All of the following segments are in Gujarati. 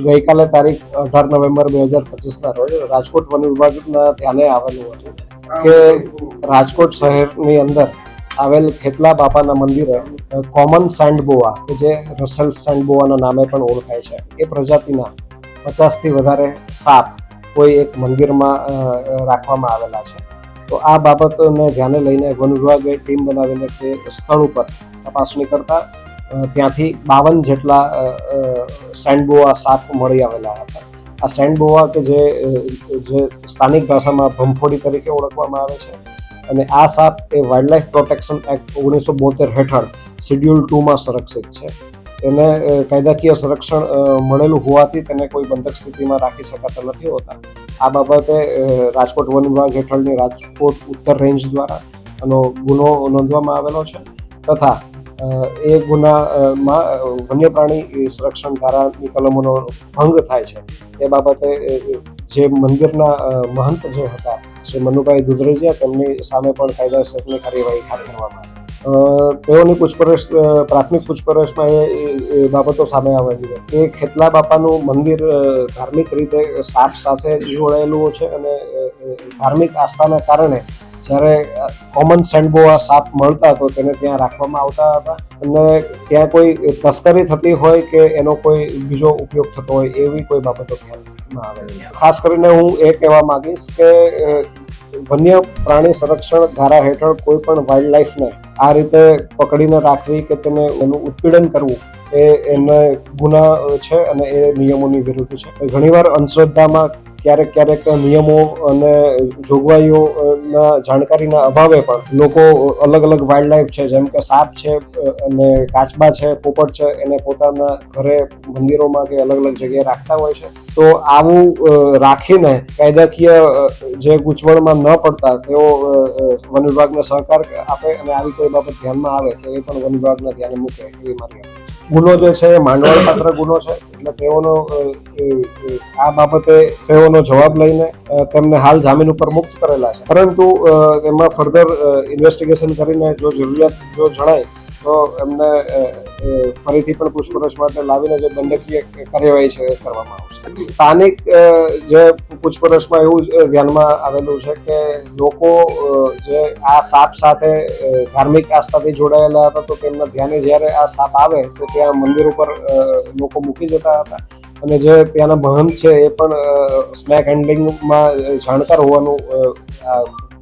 ગઈકાલે તારીખ અઢાર નવેમ્બર બે હજાર પચીસના રોજ રાજકોટ વન વિભાગના ધ્યાને આવેલું હતું કે રાજકોટ શહેરની અંદર આવેલ ખેતલા બાપાના મંદિરે કોમન સેન્ડબોવા કે જે રસેલ સેન્ડબોવાના નામે પણ ઓળખાય છે. એ પ્રજાતિના પચાસથી વધારે સાપ કોઈ એક મંદિરમાં રાખવામાં આવેલા છે. તો આ બાબતને ધ્યાને લઈને વન વિભાગે ટીમ બનાવીને તે સ્થળ ઉપર તપાસણી કરતા ત્યાંથી બાવન જેટલા સેન્ડબોવા સાપ મળી આવેલા હતા. આ સેન્ડબોવા કે જે જે સ્થાનિક ભાષામાં ભંફોડી તરીકે ઓળખવામાં આવે છે અને આ સાપ એ વાઇલ્ડલાઇફ પ્રોટેક્શન એક્ટ ઓગણીસો બોતેર હેઠળ શેડ્યુલ ટુમાં સંરક્ષિત છે. એને કાયદાકીય સંરક્ષણ મળેલું હોવાથી તેને કોઈ બંધક સ્થિતિમાં રાખી શકાતા નથી હોતા. આ બાબતે રાજકોટ વન વિભાગ હેઠળની રાજકોટ ઉત્તર રેન્જ દ્વારા આનો ગુનો નોંધવામાં આવેલો છે તથા એ ગુનામાં વન્ય પ્રાણી સંરક્ષણ ધારાની કલમોનો ભંગ થાય છે. એ બાબતે જે મંદિરના મહંત જે હતા, શ્રી મનુભાઈ દુધરેજિયા, તેમની સામે પણ કાયદાસરની કાર્યવાહી હાથ ધરવામાં તેઓની પૂછપરછ પ્રાથમિક પૂછપરછમાં એ બાબતો સામે આવેલી છે. કે ખેતલા બાપાનું મંદિર ધાર્મિક રીતે સાપ સાથે જોડાયેલું છે અને ધાર્મિક આસ્થાના કારણે જ્યારે કોમન સેન્ડબોવા સાપ મળતા તો તેને ત્યાં રાખવામાં આવતા હતા. અને ત્યાં કોઈ તસ્કરી થતી હોય કે એનો કોઈ બીજો ઉપયોગ થતો હોય એવી કોઈ બાબતો ધ્યાનમાં આવે ખાસ કરીને હું એ કહેવા માંગીશ કે વન્ય પ્રાણી સંરક્ષણ ધારા હેઠળ કોઈ પણ વાઇલ્ડ લાઈફને આ રીતે પકડીને રાખવી કે તેને એનું ઉત્પીડન કરવું એ એને ગુના છે અને એ નિયમોની વિરુદ્ધ છે. ઘણીવાર અંધશ્રદ્ધામાં ક્યારેક ક્યારેક નિયમો અને જોગવાઈઓના જાણકારીના અભાવે પણ લોકો અલગ અલગ વાઇલ્ડ લાઈફ છે, જેમ કે સાપ છે, અને કાચબા છે, પોપટ છે, એને પોતાના ઘરે મંદિરોમાં કે અલગ અલગ જગ્યાએ રાખતા હોય છે તો આવું રાખીને કાયદાકીય જે ગૂંચવણમાં ન પડતા તેઓ વન વિભાગને સહકાર આપે અને આવી કોઈ બાબત ધ્યાનમાં આવે તો એ પણ વન વિભાગના ધ્યાને મૂકે એવી મારી. ગુનો જે છે એ માંડવાળ પાત્ર ગુનો છે, એટલે તેઓનો આ બાબતે તેઓનો જવાબ લઈને તેમને હાલ જામીન ઉપર મુક્ત કરેલા છે. પરંતુ એમાં ફર્ધર ઇન્વેસ્ટિગેશન કરીને જો જરૂરિયાત જો જણાય તો એમને ફરીથી પણ પૂછપરછ માટે લાવીને જે દંડકીય કાર્યવાહી છે કરવામાં આવશે. સ્થાનિક જે પૂછપરછમાં એવું ધ્યાનમાં આવેલું છે કે લોકો જે આ સાપ સાથે ધાર્મિક આસ્થાથી જોડાયેલા હતા, તો તેમના ધ્યાને જ્યારે આ સાપ આવે, તો ત્યાં મંદિર ઉપર લોકો મૂકી જતા હતા. અને જે ત્યાંના મહંત છે એ પણ સ્નેક હેન્ડલિંગમાં જાણકાર હોવાનું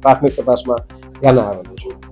પ્રાથમિક તપાસમાં ધ્યાન આવેલું છે.